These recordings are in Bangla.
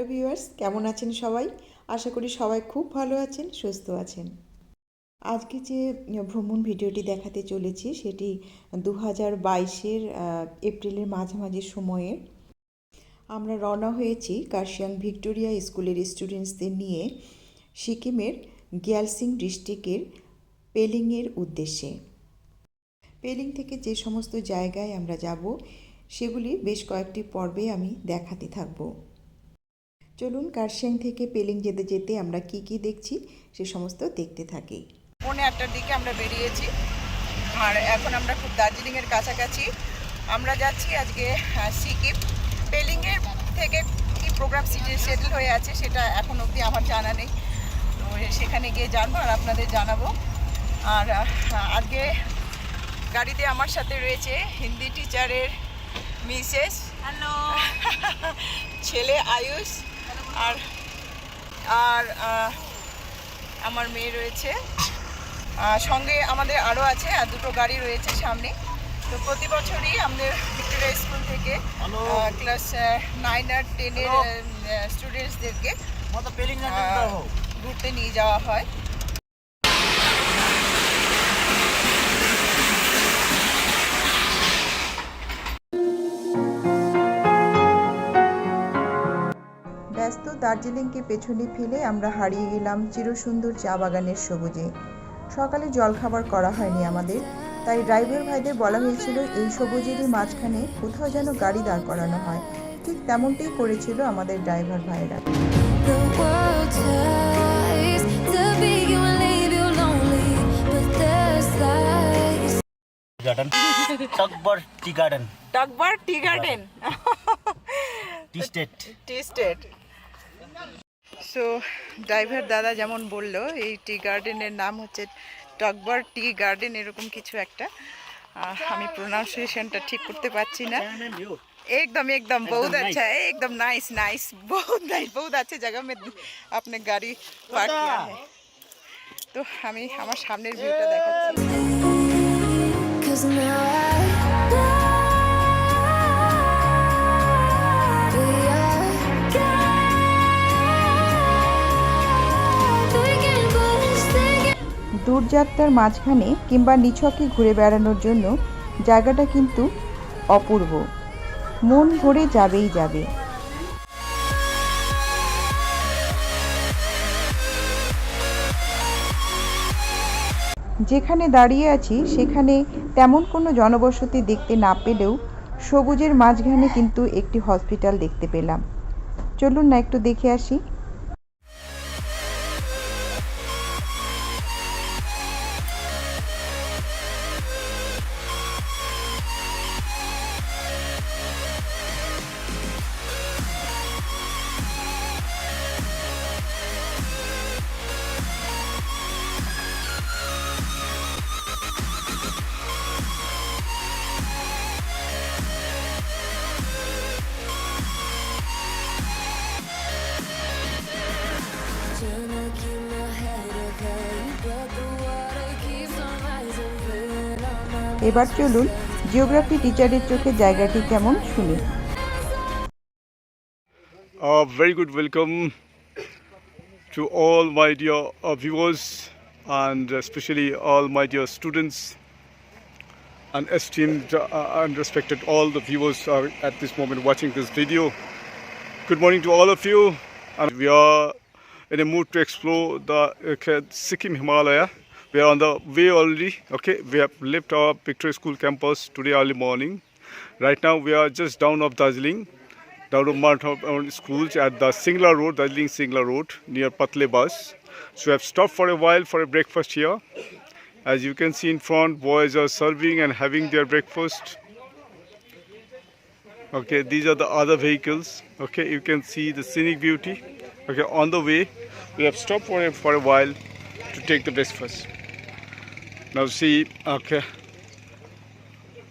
হ্যালো ভিউয়ার্স, কেমন আছেন সবাই? আশা করি সবাই খুব ভালো আছেন, সুস্থ আছেন। আজকে যে ভ্রমণ ভিডিওটি দেখাতে চলেছি, সেটি দু হাজার বাইশের এপ্রিলের মাঝামাঝি সময়ে আমরা রওনা হয়েছি কার্শিয়াং ভিক্টোরিয়া স্কুলের স্টুডেন্টসদের নিয়ে সিকিমের গ্যালসিং ডিস্ট্রিক্টের পেলিংয়ের উদ্দেশ্যে। পেলিং থেকে যে সমস্ত জায়গায় আমরা যাব, সেগুলি বেশ কয়েকটি পর্বে আমি দেখাতে থাকব। চলুন কার্শিয়াং থেকে পেলিং যেতে যেতে আমরা কি কি দেখছি সে সমস্ত দেখতে থাকি। পৌনে আটটার দিকে আমরা বেরিয়েছি আর এখন আমরা খুব দার্জিলিংয়ের কাছাকাছি। আমরা যাচ্ছি আজকে সিকিম। পেলিংয়ের থেকে কি প্রোগ্রাম সিটি সেটেল হয়ে আছে সেটা এখন অবধি আমার জানা নেই। তো সেখানে গিয়ে জানব আর আপনাদের জানাব। আর আজকে গাড়িতে আমার সাথে রয়েছে হিন্দি টিচারের মিসেস। হ্যালো ছেলে আয়ুষ। আর আর আমার মেয়ে রয়েছে। সঙ্গে আমাদের আরও আছে আর দুটো গাড়ি রয়েছে সামনে। তো প্রতি বছরই আমাদের ভিক্টোরিয়া স্কুল থেকে ক্লাস নাইন আর টেনের স্টুডেন্টসদেরকে ঘুরতে নিয়ে যাওয়া হয়। দার্জিলিংকে পেছনে ফেলে আমরা হারিয়ে গেলাম চিরসুন্দর চা বাগানের সবুজে। সকালে জলখাবার করা হয়নি আমাদের তাই ড্রাইভার ভাইদের বলা হয়েছিল এই সবুজেরই মাঝখানে কোথাও যেন গাড়ি দাঁড় করানো হয়। ঠিক তেমনটাই করেছিল আমাদের ড্রাইভার ভাইরা. Garden টকবর tea garden tea garden tea state tea state so driver দাদা যেমন বলল এই টি গার্ডেনের নাম হচ্ছে টকবার টি গার্ডেন এরকম কিছু একটা আহ, আমি প্রোনাউন্সিয়েশনটা ঠিক করতে পারছি না एकदम एकदम बहुत nice. अच्छा है एकदम नाइस नाइस बहुत नाइस बहुत अच्छे जगह में आपने गाड़ी पार्क किया है তো আমি আমার সামনের ভিউটা দেখাচ্ছি দূরযাত্রার মাঝখানে কিংবা নিছকে ঘুরে বেড়ানোর জন্য, জায়গাটা কিন্তু অপূর্ব। মন ভরে যাবেই যাবে। যেখানে দাঁড়িয়ে আছি, সেখানে তেমন কোনো জনবসতি দেখতে না পেলেও সবুজের মাঝখানে কিন্তু একটি হসপিটাল দেখতে পেলাম। চলুন না, একটু দেখে আসি। এবার চলুন জিওগ্রাফি টিচারের চোখে জায়গাটি কেমন শুনি A very good welcome to all my dear uh, viewers and especially all my dear students and esteemed uh, and respected all the viewers are at this moment watching this video. Good morning to all of you. And we are in a mood to explore the okay, Sikkim Himalaya. We are on the way already. Okay, we have left our Victoria School campus today early morning. Right now we are just down of Darjeeling down to Mount schools at the Singla Road, Darjeeling Singla Road near Patle Bus. So we have stopped for a while for a breakfast here. As you can see in front, boys are serving and having their breakfast. Okay, these are the other vehicles. Okay, you can see the scenic beauty. Okay, on the way, we have stopped for a, for a while to take the breakfast. Now see, okay,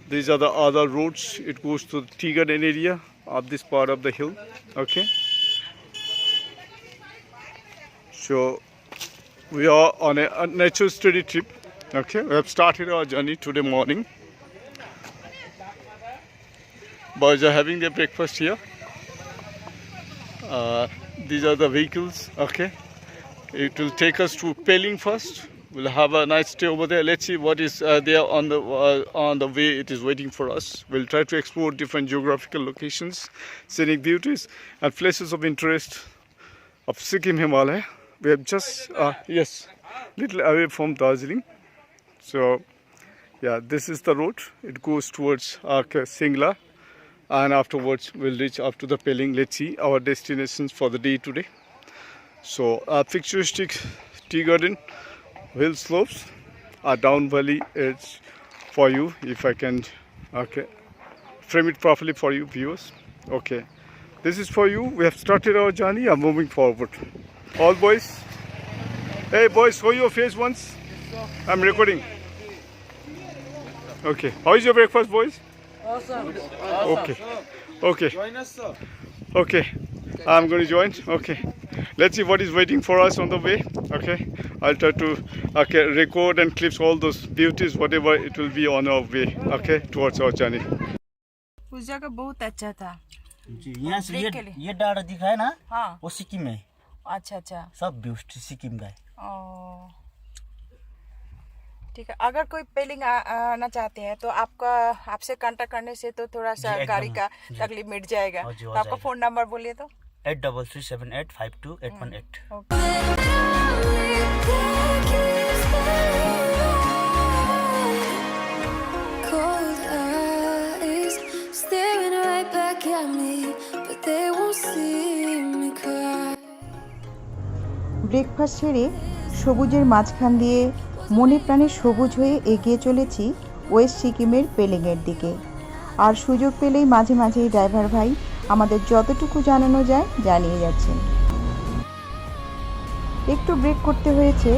these are the other roads. It goes to the area of this part of the hill. Okay. So we are on a, a natural study trip. Okay, we have started our journey today morning. Boys are having their breakfast here. Uh, these are the vehicles. Okay, it will take us to Peling first. We'll have a nice stay over there. Let's see what is uh, there on the uh, on the way. It is waiting for us. We'll try to explore different geographical locations, scenic beauties, and places of interest of Sikkim Himalaya. We have just uh, yes, little away from Darjeeling. So yeah, this is the road. It goes towards uh, Singla, and afterwards we'll reach up to the Peling. Let's see our destinations for the day today. So uh, picturesque tea garden, hill slopes, a down valley. It's for you if I can okay frame it properly for you viewers. Okay, this is for you. We have started our journey. I'm moving forward. All boys. Hey boys, show your face once. I'm recording. Okay. How is your breakfast, boys? Awesome. Okay. Okay. Join us, sir. Okay. I'm going to join. Okay. Let's see what is waiting for us on the way. Okay. I'll try to okay record and clips all those beauties, whatever it will be on our way. Okay, towards our journey. उस जगह बहुत अच्छा था जी यहाँ से ये देख के लिए। ये डाँडा दिखाए ना हाँ वो सिक्किम है अच्छा अच्छा सब व्यू सिक्किम का है ठीक है अगर कोई पेलिंग आना चाहते हैं तो आपका आपसे कांटेक्ट करने से तो थोड़ा सा गाड़ी का तकलीफ़ मिट जाएगा हाँ हो तो आपका फ़ोन नंबर बोलिए तो eight double three seven eight five two eight one eight breakfast সেরে সবুজের মাঝখান দিয়ে মনে প্রাণে সবুজ হয়ে এগিয়ে চলেছি ওয়েস্ট সিকিমের পেলিংয়ের দিকে। আর সুযোগ পেলেই মাঝে মাঝেই ড্রাইভার ভাই আমাদের যতটুকু জানানো যায় জানিয়ে যাচ্ছেন। একটু ব্রেক করতে হয়েছে,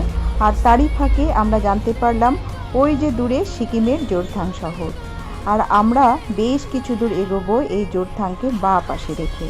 আর তারই ফাঁকে আমরা জানতে পারলাম ওই যে দূরে সিকিমের জোরথাং শহর। আর আমরা বেশ কিছু দূর এগোবো এই জোরথাংকে বা পাশে রেখে।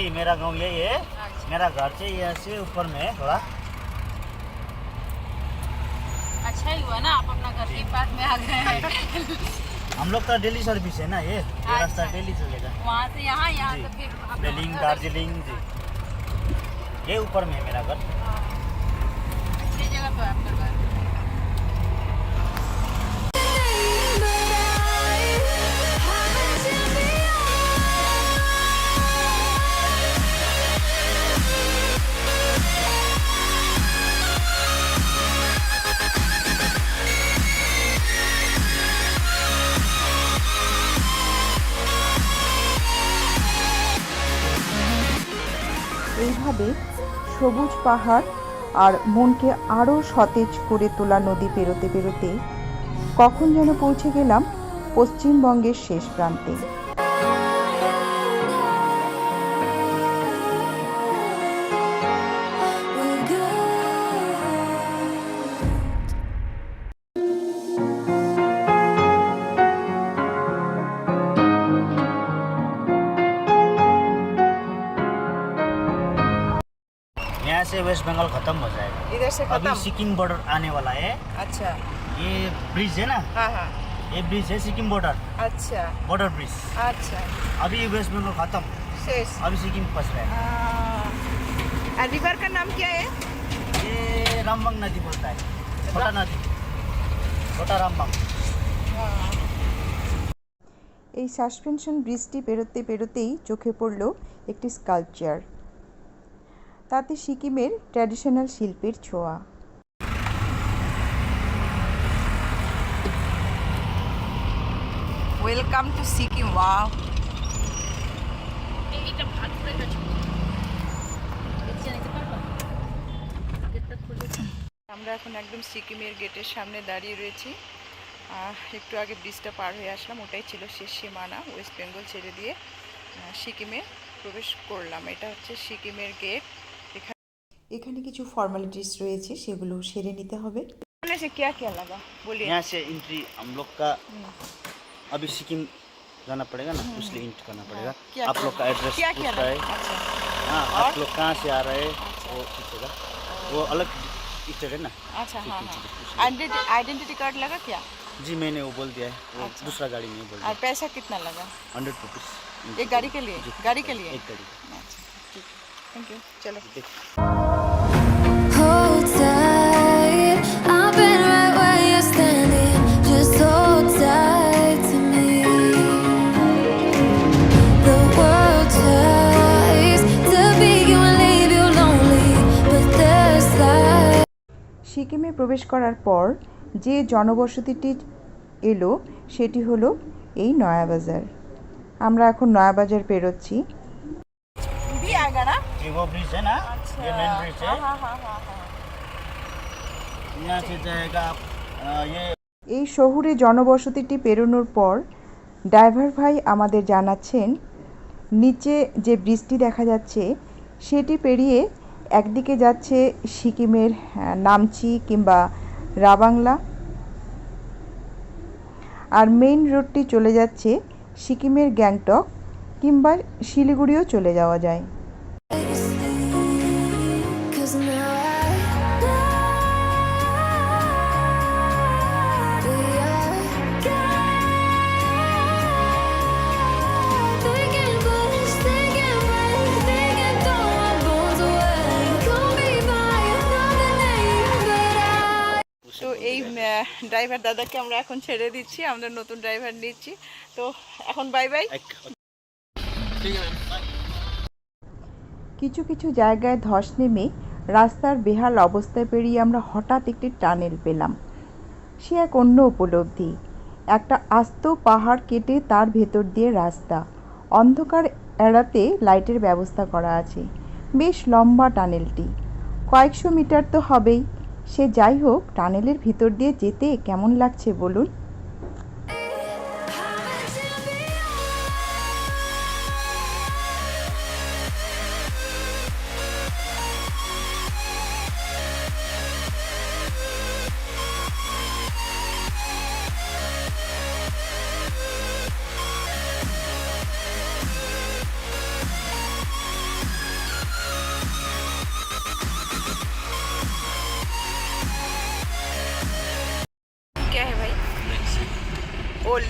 जी मेरा गाँव यही है। मेरा घर से यहाँ से ऊपर में थोड़ा। अच्छा ही हुआ ना आप अपना घर के पास में आ गए हैं। हम लोग का डेली सर्विस है ना ये। ये रास्ता अच्छा। डेली चलेगा। वहाँ से यहाँ यहाँ। से फिर आप दार्जिलिंग जी। ये ऊपर में है मेरा घर। किस जगह पे है आपका। घर সবুজ পাহাড় আর মনকে আরও সতেজ করে তোলা নদী পেরোতে পেরোতে কখন যেন পৌঁছে গেলাম পশ্চিমবঙ্গের শেষ প্রান্তে। यहाँ से वेस्ट बंगाल खत्म हो जाएगा इधर से अभी खत्म सिक्किम बॉर्डर आने वाला है अच्छा ये ब्रिज है ना हाँ हाँ ये ब्रिज है सिक्किम बॉर्डर अच्छा बॉर्डर ब्रिज अच्छा अभी वेस्ट बंगाल खत्म शेष अभी सिक्किम फंस रहा है रिवर का नाम क्या है ये रामबंग नदी बोलता है छोटा नदी छोटा रामबंग এই সাসপেনশন ব্রিজটি পেরোতে পেরোতেই চোখে পড়ল একটি স্কাল্পচার তাতে সিকিমের ট্র্যাডিশনাল শিল্পের ছোঁয়া। ওয়েলকাম টু সিকিম ওয়াও আমরা এখন একদম সিকিমের গেটের সামনে দাঁড়িয়ে রয়েছি। একটু আগে ব্রিজটা পার হয়ে আসলাম ওটাই ছিল শেষ সীমানা ওয়েস্ট বেঙ্গল ছেড়ে দিয়ে সিকিমে প্রবেশ করলাম। এটা হচ্ছে সিকিমের গেট। এখানে কিছু ফর্মালিটিস রয়েছে সেগুলো সেরে নিতে হবে बोलने से क्या क्या लगा बोलिए यहाँ से एंट्री हम लोग का अभी सिक्किम जाना पड़ेगा ना इसलिए एंट्री करना पड़ेगा क्या आप लोग का एड्रेस क्या क्या पूछता है लगा अच्छा हाँ आप लोग कहाँ से आ रहे हैं वो पूछेगा वो अलग टीचर है ना अच्छा हाँ ठीक, हाँ आइडेंटिटी कार्ड लगा क्या जी मैंने वो बोल दिया है वो अच्छा। दूसरा गाड़ी में बोल और दिया पैसा कितना लगा हंड्रेड रुपीज़ एक गाड़ी के लिए गाड़ी के लिए एक गाड़ी अच्छा ठीक थैंक यू चलो সিকিমে প্রবেশ করার পর যে জনবসতিটি এলো সেটি হলো এই নয়াবাজার। আমরা এখন নয়াবাজার পেরোচ্ছি। আচ্ছা। হ্যাঁ, হ্যাঁ, হ্যাঁ, এই শহুরে জনবসতিটি পেরোনোর পর ড্রাইভার ভাই আমাদের জানাচ্ছেন নিচে যে বৃষ্টি দেখা যাচ্ছে সেটি পেরিয়ে একদিকে যাচ্ছে সিকিমের নামচি কিংবা রাবাংলা। আর মেইন রোডটি চলে যাচ্ছে সিকিমের গ্যাংটক কিংবা শিলিগুড়িও চলে যাওয়া যায়। ড্রাইভার দাদাকে আমরা এখন ছেড়ে দিচ্ছি আমরা নতুন ড্রাইভার নিচ্ছি। তো এখন বাই বাই কিছু কিছু জায়গায় ধস নেমে রাস্তার বেহাল অবস্থায় পেরিয়ে আমরা হঠাৎ একটি টানেল পেলাম। সে এক অন্য উপলব্ধি। একটা আস্ত পাহাড় কেটে তার ভেতর দিয়ে রাস্তা। অন্ধকার এড়াতে লাইটের ব্যবস্থা করা আছে। বেশ লম্বা টানেলটি। কয়েকশো মিটার তো হবেই। সে যাই হোক টানেলের ভিতর দিয়ে যেতে কেমন লাগছে বলুন?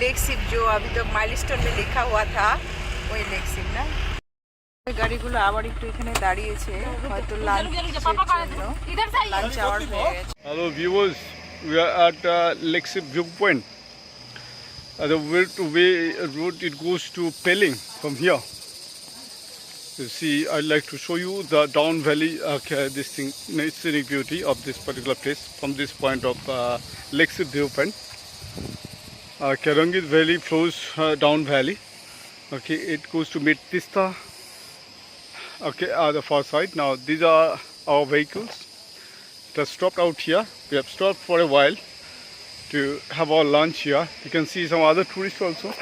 भाई वो लेक सिप जो अभी तक माइलस्टोन में लिखा हुआ था वही लेक सिप ना ওই গাড়িগুলো আবার একটু এখানে দাঁড়িয়েছে হয়তো লাঞ্চের জন্য লাঞ্চ আওয়ার হয়ে গেছে Hello viewers, we are at uh, Lexip viewpoint. Uh, the way to way road it goes to Pelling from here. You see, I'd like to show you the down valley, uh, ca- this thing, scenic beauty of this particular place from this point of uh, Lexip viewpoint. Uh, Karangit Valley flows uh, down valley. Okay, it goes to Mid Tista. Okay, uh, the far side. Now these are our vehicles. It has stopped out here. We have stopped for a while to have our lunch here. You can see some other tourists also.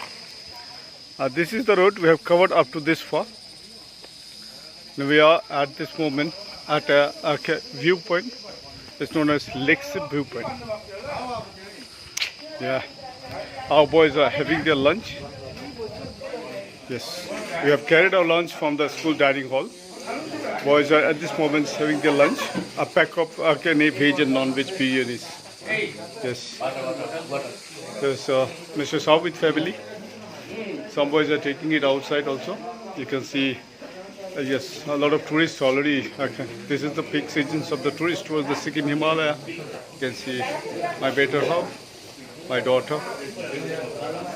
Uh, this is the road we have covered up to this far. Now we are at this moment at a, a viewpoint. It's known as Lexip Viewpoint. Yeah, our boys are having their lunch. Yes, we have carried our lunch from the school dining hall. Boys are at this moment having their lunch. A pack of uh, can veg and non-veg biryanis. Yes. There's uh, Mr. Saab with family. Some boys are taking it outside also. You can see, uh, yes, a lot of tourists already. Okay. This is the peak seasons of the tourists towards the Sikkim Himalaya. You can see my better half, my daughter.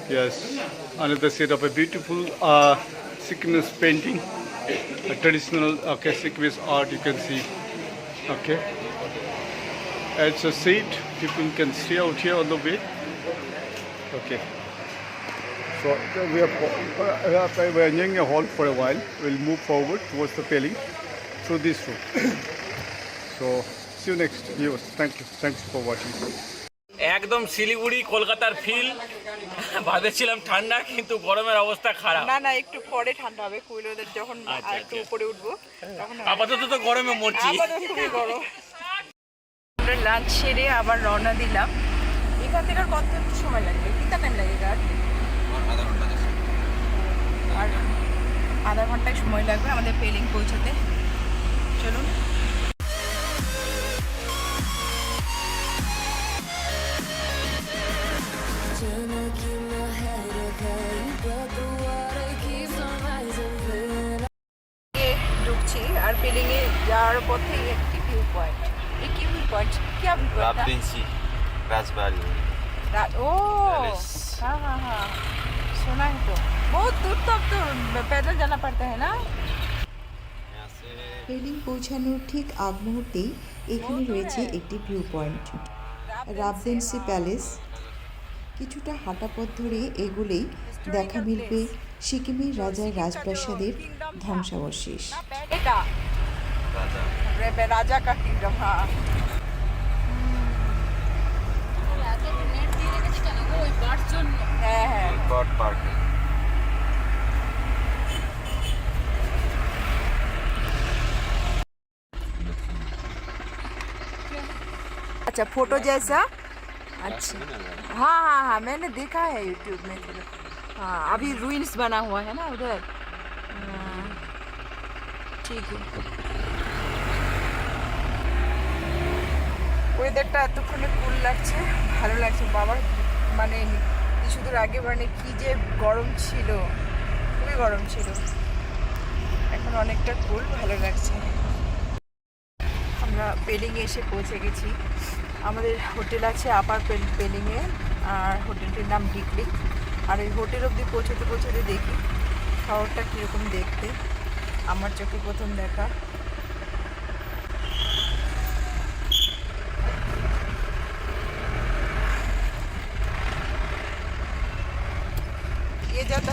Yes, another set of a beautiful uh, Sikkimese painting, a traditional okay, Sikkimese art you can see. Okay, it's a seat. People can stay out here on the way. Okay. So uh, we are uh, we are nearing a halt for a while. We'll move forward towards the Pelling through this route. so see you next viewers. Thank you. Thanks for watching. একদম শিলিগুড়ি কলকাতার ফিল ভাবেছিলাম ঠান্ডা কিন্তু গরমের অবস্থা খারাপ। না না একটু পরে ঠান্ডা হবে কুইলোদের যখন আচ্ছা, একটু আচ্ছা। উপরে উঠবো তখন আপাতত তো গরমে মরছি। আপাতত খুবই গরম। আমরা লাঞ্চ সেরে আবার রওনা দিলাম। এখান থেকে কত সময় লাগবে? কিতা টাইম লাগে আর আধা ঘন্টায় সময় লাগবে আমাদের পেলিং পৌঁছতে। চলুন। যাওয়ার পথে একটি ভিউ পয়েন্ট এই কি ভিউ পয়েন্ট কি ভিউ পয়েন্ট राबडेंसी राजबाड़ी ओ Palace. हाँ हाँ हाँ सुना है तो बहुत दूर तक तो पैदल जाना पड़ता है ना यहाँ से পেলিং পৌঁছানোর ঠিক আগ মুহূর্তেই এখানে রয়েছে একটি ভিউ পয়েন্ট রাবদেন্সি প্যালেস কিছুটা হাঁটা পথ ধরে এগুলেই দেখা মিলবে সিকিমের রাজার রাজপ্রাসাদের ধ্বংসাবশেষ এটা राजा রে- রাজা কা কিংডম হ্যাঁ এত নেট দিয়ে রেখেছি কেন গো ওই বার জন্য হ্যাঁ হ্যাঁ बर्ड पार्क अच्छा फोटो जैसा अच्छा हाँ हाँ हाँ मैंने देखा है यूट्यूब में हाँ अभी रुइंस बना हुआ है ना उधर हाँ, ठीक है ওয়েদারটা এতক্ষণে কুল লাগছে, ভালো লাগছে। বাবার মানে কিছু দূর আগে মানে কি যে গরম ছিল, খুবই গরম ছিল। এখন অনেকটা কুল ভালো লাগছে। আমরা পেলিংয়ে এসে পৌঁছে গেছি। আমাদের হোটেল আছে আপার পেল- পেলিংয়ে আর হোটেলটির নাম ডিকলি আর এই হোটেল অবধি পৌঁছতে পৌঁছতে দেখি, শহরটা কীরকম দেখতে। আমার চোখে প্রথম দেখা। ये जाता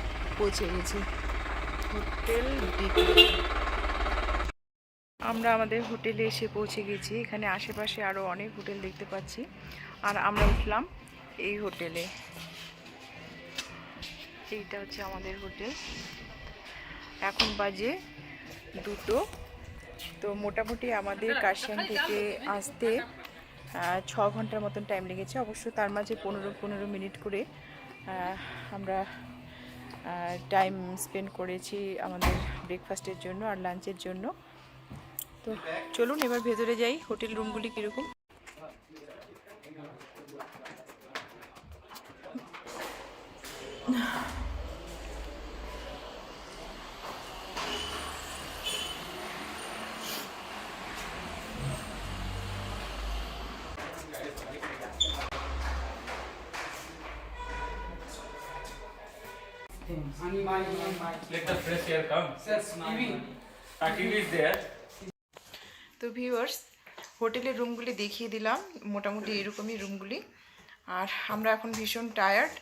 পৌঁছে গেছি। হোটেল আমরা আমাদের হোটেলে এসে পৌঁছে গেছি। এখানে আশেপাশে আরও অনেক হোটেল দেখতে পাচ্ছি। আর আমরা উঠলাম এই হোটেলে। এইটা হচ্ছে আমাদের হোটেল। এখন বাজে দুটো। তো মোটামুটি আমাদের কাশিয়াং থেকে আসতে ছ ঘণ্টার মতন টাইম লেগেছে। অবশ্য তার মাঝে পনেরো পনেরো মিনিট করে আমরা টাইম স্পেন্ড করেছি আমাদের ব্রেকফাস্টের জন্য আর লাঞ্চের জন্য। তো চলুন, এবার ভেতরে যাই হোটেল রুমগুলি কীরকম। Let the fresh air come. Ah, TV is there. তো ভিউয়ার্স হোটেলের রুমগুলি দেখিয়ে দিলাম। মোটামুটি এরকমই রুমগুলি আর আমরা এখন ভীষণ টায়ার্ড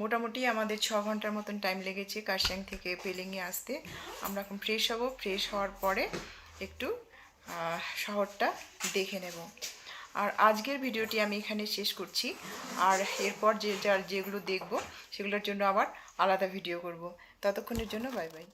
মোটামুটি আমাদের ছ ঘণ্টার মতন টাইম লেগেছে কাশিয়াং থেকে পেলিংয়ে আসতে। আমরা এখন ফ্রেশ হব। ফ্রেশ হওয়ার পরে একটু শহরটা দেখে নেব। আর আজকের ভিডিওটি আমি এখানে শেষ করছি। আর এরপর যে যেগুলো দেখব, সেগুলোর জন্য আবার আলাদা ভিডিও করব। ততক্ষণের জন্য বাই বাই।